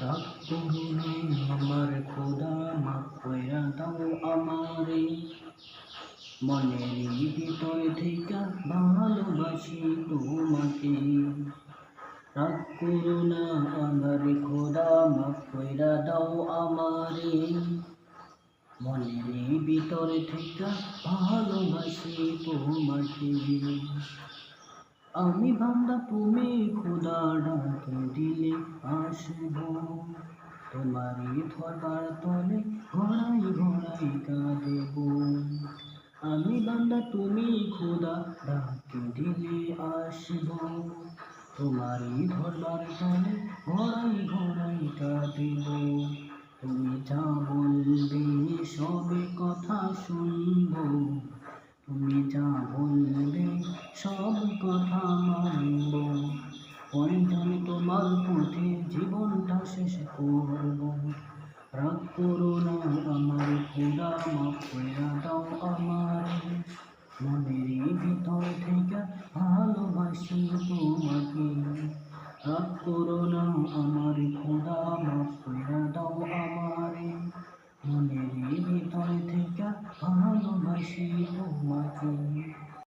রাগ করুণে আমার খোদা, মাফ কইরা দাও আমারে। মনের ভিতর থেকে ভালোবাসি তোমাকে। রাগ করুণা আমার খোদা, মাফ কইরা দাও আমারে। মনের ভিতর থেকে ভালোবাসি তোমাকে। আমি বান্দা, তুমি খোদা ডাকে দিলে আসব। তোমারই ধরবার তলে ঘোড়াই ঘোড়াই কাঁদেব। আমি বান্দা, তুমি খোদা ডাকে দিলে আসব। তোমারই ধরবার তলে ঘোড়াই ঘোড়াই কাঁদেব। তুমি যা বলবে, সবে কথা শুনব। তুমি যা বলবে সব কথা মানব। প্রয়োজন তোমার পথে জীবনটা শেষ করব। রাগ করো না আমার, খোদা মাফ কইরা দাও আমার। মনের ভিতর থেকে ভালোবাসি তোমাকে। রাগ করো না আমার, খোদা মাফ আমারে ভিতর থেকে ভালোবাসি তোমাকে।